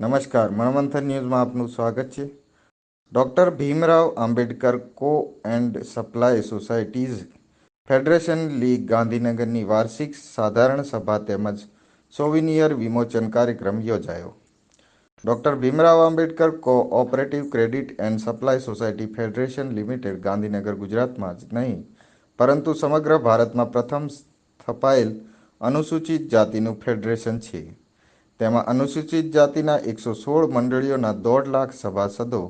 નમસ્કાર મનમંથન ન્યૂઝમાં આપનું સ્વાગત છે. Doctor Bhimrao Ambedkar co and supply societies federation league ગાંધીનગરની વાર્ષિક સાધારણ સભા તેમજ સોવિનિયર વિમોચન કાર્યક્રમ યોજાયો. Doctor Bhimrao Ambedkar co operative credit and supply society federation limited Gandhinagar, ગુજરાતમાં જ નહીં, પરંતુ સમગ્ર ભારતમાં પ્રથમ સ્થપાયેલ અનુસૂચિત જાતિનું ફેડરેશન છે. તેમાં અનુસૂચિત જાતિના એકસો સોળ મંડળીઓના દોઢ લાખ સભાસદો,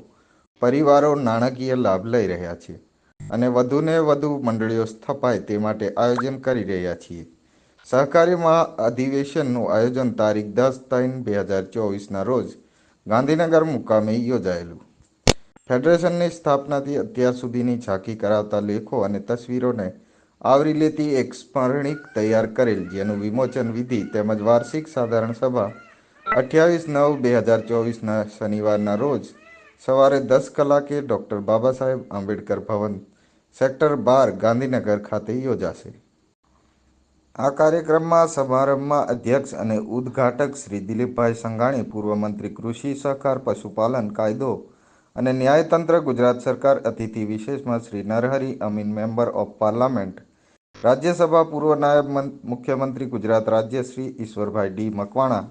પરિવારો નાણાકીય લાભ લઈ રહ્યા છે અને વધુને વધુ મંડળીઓ સ્થપાય તે માટે આયોજન કરી રહ્યા છીએ. સહકારી મહા અધિવેશનનું આયોજન તારીખ દસ ત્રણ બે હજાર ચોવીસના રોજ ગાંધીનગર મુકામે યોજાયેલું. ફેડરેશનની સ્થાપનાથી અત્યાર સુધીની ઝાંકી કરાવતા લેખો અને તસવીરોને આવરી લેતી એક સ્મરણિક તૈયાર કરેલ, જેનું વિમોચન વિધિ તેમજ વાર્ષિક સાધારણ સભા અઠ્યાવીસ નવ બે હજાર ચોવીસના શનિવારના રોજ સવારે દસ કલાકે ડૉક્ટર બાબા સાહેબ આંબેડકર ભવન, સેક્ટર બાર, ગાંધીનગર ખાતે યોજાશે. આ કાર્યક્રમમાં સમારંભમાં અધ્યક્ષ અને ઉદ્ઘાટક શ્રી દિલીપભાઈ સંઘાણી, પૂર્વ મંત્રી કૃષિ સહકાર, પશુપાલન કાયદો અને ન્યાયતંત્ર ગુજરાત સરકાર અતિથિ વિશેષમાં Shri Narhari Amin, member of parliament. Rajya Sabha પૂર્વ નાયબ મુખ્યમંત્રી ગુજરાત રાજ્ય શ્રી ઈશ્વરભાઈ ડી મકવાણા,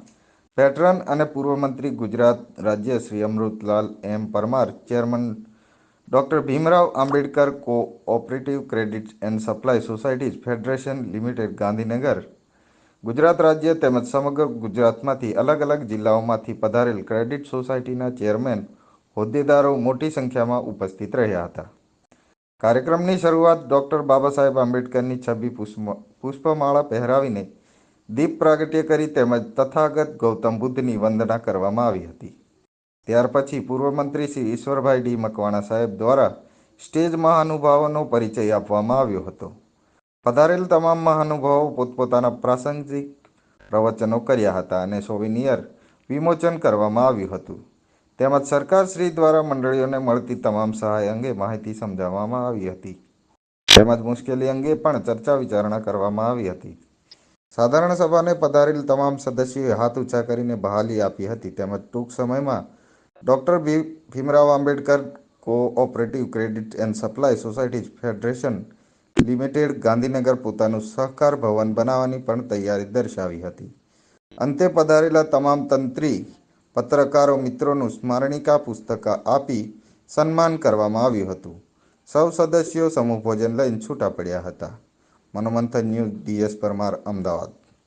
પેટ્રન અને પૂર્વ મંત્રી ગુજરાત રાજ્ય Shri Amrutlal M Parmar, chairman doctor Bhimrao Ambedkar co operative credit and supply societies federation limited, Gandhinagar. Gujarat રાજ્ય તેમજ સમગ્ર ગુજરાતમાંથી અલગ અલગ જિલ્લાઓમાંથી પધારેલ ક્રેડિટ સોસાયટીના ચેરમેન હોદ્દેદારો મોટી સંખ્યામાં ઉપસ્થિત રહ્યા હતા. કાર્યક્રમની શરૂઆત ડૉક્ટર બાબા સાહેબ આંબેડકરની છબી પુષ્પ પુષ્પમાળા પહેરાવીને દીપ પ્રાગટ્ય કરી તેમજ તથાગત ગૌતમ બુદ્ધની વંદના કરવામાં આવી હતી. ત્યાર પછી પૂર્વ મંત્રી શ્રી ઈશ્વરભાઈ ડી મકવાણા સાહેબ દ્વારા સ્ટેજ મહાનુભાવોનો પરિચય આપવામાં આવ્યો હતો. પધારેલ તમામ મહાનુભાવો પોતપોતાના પ્રાસંગિક પ્રવચનો કર્યા હતા અને સોવિનિયર વિમોચન કરવામાં આવ્યું હતું. તેમજ સરકારશ્રી દ્વારા મંડળીઓને મળતી તમામ સહાય અંગે માહિતી સમજાવવામાં આવી હતી. તેમજ મુશ્કેલી અંગે પણ ચર્ચા વિચારણા કરવામાં આવી હતી. સાધારણ સભાને પધારેલ તમામ સદસ્યોએ હાથ ઊંચા કરીને બહાલી આપી હતી. તેમજ ટૂંક સમયમાં ડૉક્ટર ભી, Bhimrao Ambedkar cooperative credit and supply society federation limited Gandhinagar પોતાનું સહકાર ભવન બનાવવાની પણ તૈયારી દર્શાવી હતી. અંતે પધારેલા તમામ તંત્રી પત્રકારો મિત્રોનું સ્મરણિકા પુસ્તક આપી સન્માન કરવામાં આવ્યું હતું. સૌ સદસ્યો સમૂહ ભોજન લઈને છૂટા પડ્યા હતા. Manomanthan news D S Parmar, Ahmedabad.